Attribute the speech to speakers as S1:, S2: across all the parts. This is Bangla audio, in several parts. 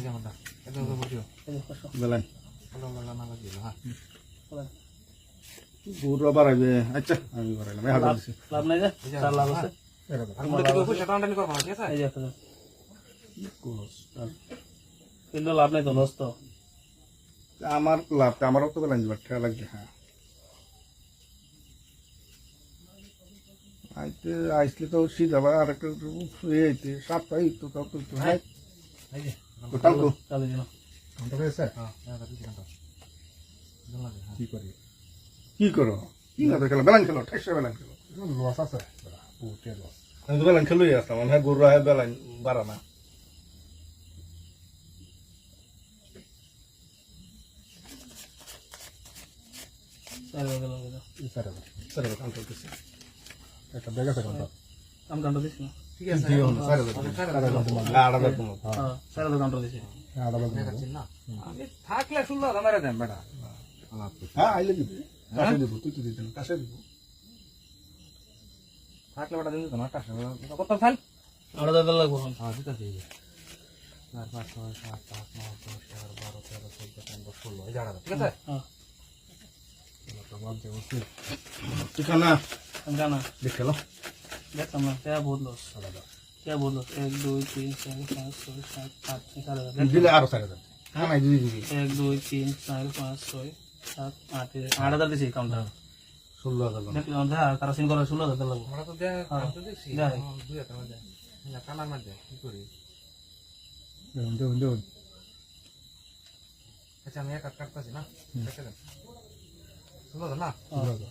S1: Jangan dah. Itu tu video. Jalan.
S2: Kalau kalau nak lagi lah.
S1: Guru apa lagi? Acha, kami barai lah. Macam
S2: apa? Lab ni je. Sal lab tu. Kamu tu tu setan ni kau mana? Siapa? Iya tu. কিন্তু লাভ নাই তো নষ্ট
S1: আমার লাভটা আমারও তো গেলেন বাট্টা লাগছে হ্যাঁ আইতে আইসলে তো সিজাবা আর একটা সাপ্তাহিক তো তত কোটালকো চালে দিন ঘন্টা হয়েছে কি করি কি করো কি না খেলো বেলান খেলো ঠেসে বেলান খেলো
S2: লস আছে পুটে
S1: লস আমি তো বেলান খেলোই আসতাম মনে হয় গরু হয় বেলান বাড়া না একটা ব্যাগ আছে ঘন্টা
S2: আমি ঘন্টা দিচ্ছি না
S1: ঠিক আছে আমি
S2: থাকলে শুনলো বেটা
S1: হ্যাঁ আইলে দিব হ্যাঁ? তুই তো দিতেন কাছে দিব
S2: থাকলে বেটা দিব তোমার কাছে কত সাল লাগবো হ্যাঁ ঠিক আছে চার পাঁচ ছয় সাত আট নয় দশ বারো তেরো চোদ্দ পনেরো ষোলো এই জায়গাটা ঠিক আছে হ্যাঁ ঠিকানা ঠিকানা দেখে দেখ আমরা তেয়া বদলো তেয়া বদলো এক দুই তিন চার পাঁচ ছয় সাত আট এগারো
S1: দিলে আরো চার হ্যাঁ,
S2: এক দুই তিন চার পাঁচ ছয় সাত আট আট হাজার দিছি কাউন্টার ষোলো হাজার তারা সিন করে ষোলো হাজার লাগবে আমরা তো হ্যাঁ। দুই হাজার দেয় না কালার কি করি
S1: দেখুন দেখুন
S2: আচ্ছা আমি এক কাট কাটতেছি না ষোলো হাজার না ষোলো হাজার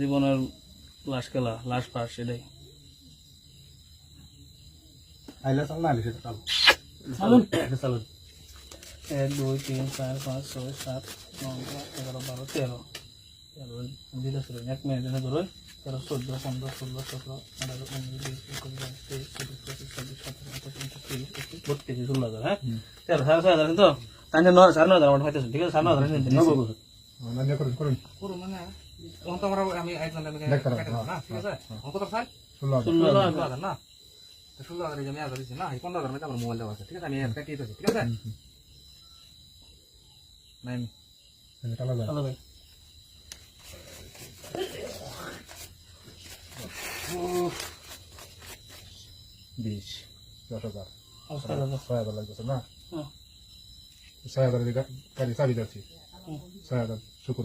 S2: জীবনের লাশ খেলা লাশ ফাঁস সেটাই এক দুই তিন চার পাঁচ ছয় সাত নয় এগারো বারো তেরো তেরো দিলে এক মিনিট ধরো তেরো চোদ্দো পনেরো ষোলো সতেরো আঠারো উনিশ বিশ একুশ বাইশ তেইশ চব্বিশ পঁচিশ ছাব্বিশ সাতাশ আঠাশ উনত্রিশ তিরিশ একত্রিশ বত্রিশ ষোলো হাজার হ্যাঁ তেরো সাড়ে ছয় হাজার কিন্তু তাহলে নয় সাড়ে নয় হাজার আমার ঠিক আছে সাড়ে নয়
S1: হাজার করুন করুন
S2: করুন মানে অন্ত আমরা আমি একজন মোবাইল ঠিক আছে
S1: বিশ দশ হাজার ছয় হাজার না হ্যাঁ। ছয় হাজার গাড়ি শুক্র